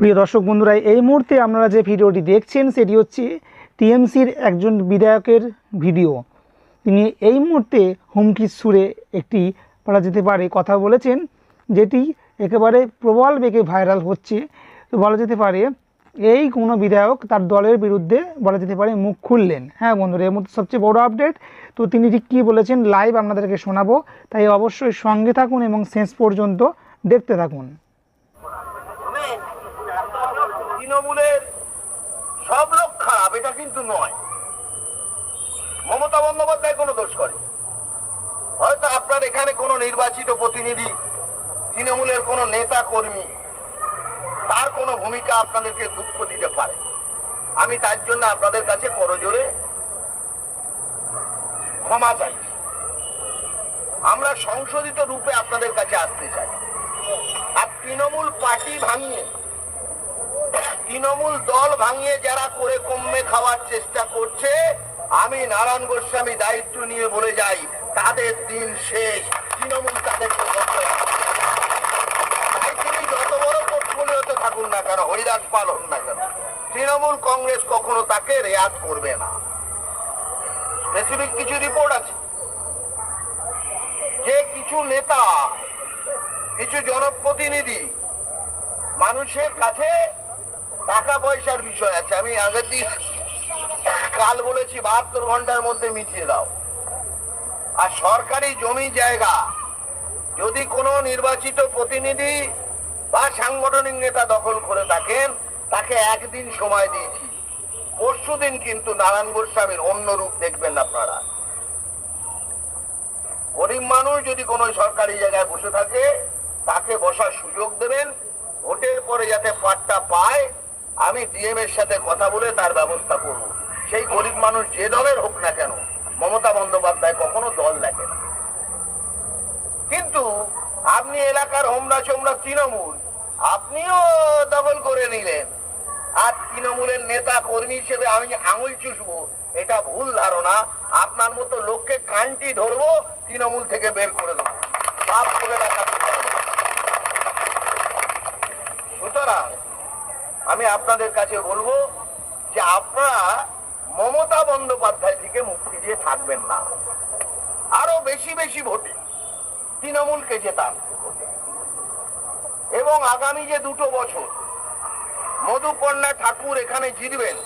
প্রিয় দর্শক বন্ধুরা, এই মুহূর্তে আপনারা যে ভিডিওটি দেখছেন, সেটি হচ্ছে টিএমসির একজন বিধায়কের ভিডিও। তিনি এই মুহূর্তে হুমকির সুরে একটি বলা যেতে পারে কথা বলেছেন, যেটি একেবারে প্রবল বেগে ভাইরাল হচ্ছে। তো বলা যেতে পারে, এই কোনো বিধায়ক তার দলের বিরুদ্ধে বলা যেতে পারে মুখ খুললেন। হ্যাঁ বন্ধুরা, এর মধ্যে সবচেয়ে বড় আপডেট, তো তিনি ঠিক কী বলেছেন, লাইভ আপনাদেরকে শোনাবো। তাই অবশ্যই সঙ্গে থাকুন এবং শেষ পর্যন্ত দেখতে থাকুন। তৃণমূলের সব লোক খারাপ এটা কিন্তু নয়। মমতা বন্দ্যোপাধ্যায় কোনো দোষ করে। হয়তো আপনার এখানে কোনো নির্বাচিত প্রতিনিধি, তৃণমূলের কোনো নেতা কর্মী, তার কোনো ভূমিকা আপনাদেরকে দুঃখ দিতে পারে। আমি তার জন্য আপনাদের কাছে করজোরে ক্ষমা চাইছি আমরা সংশোধিত রূপে আপনাদের কাছে আসতে চাই। আর তৃণমূল পার্টি ভাঙিয়ে তৃণমূল দল ভাঙিয়ে যারা করে কমে খাওয়ার চেষ্টা করছে, আমি নারায়ণ গোস্বামী দায়িত্ব নিয়ে বলে যাই, তাদের দিন শেষ। তৃণমূল তৃণমূল কংগ্রেস কখনো তাকে রেয়াত করবে না। কিছু রিপোর্ট আছে? যে কিছু নেতা, কিছু জনপ্রতিনিধি মানুষের কাছে টাকা পয়সার বিষয় আছে। আমি আগের দিন কাল বলেছি, বাহাত্তর ঘণ্টার মধ্যে মিটিয়ে দাও। আর সরকারি জমি জায়গা, যদি কোনো নির্বাচিত প্রতিনিধি বা সাংগঠনিক নেতা দখল করে থাকেন, তাকে একদিন সময় দিয়েছি। পরশু দিন কিন্তু নারায়ণ গোস্বামীর অন্য রূপ দেখবেন আপনারা। গরিব মানুষ যদি কোনো সরকারি জায়গায় বসে আমি ডিএম এর সাথে কথা বলে তার ব্যবস্থা করব। সেই গরিব মানুষ যে দলের হোক না কেন, মমতা বন্দ্যোপাধ্যায় কখনো দল দেখে না। কিন্তু আপনি এলাকার হোমরা চোমরা তৃণমূল, আপনিও দখল করে নিলেন। আর তৃণমূলের নেতা কর্মী হিসেবে আমি আঙুল চুষবো, এটা ভুল ধারণা। আপনার মতো লোককে কানটি ধরবো, তৃণমূল থেকে বের করে দেবো। সুতরাং আমি আপনাদের কাছে বলব যে আপনারা মমতা বন্দ্যোপাধ্যায় থেকে মুক্তি দিয়ে থাকবেন না। আরও বেশি বেশি ভোটে, তৃণমূলকে জেতান এবং আগামী যে দুটো বছর, মধুকন্যা ঠাকুর এখানে জিতবেন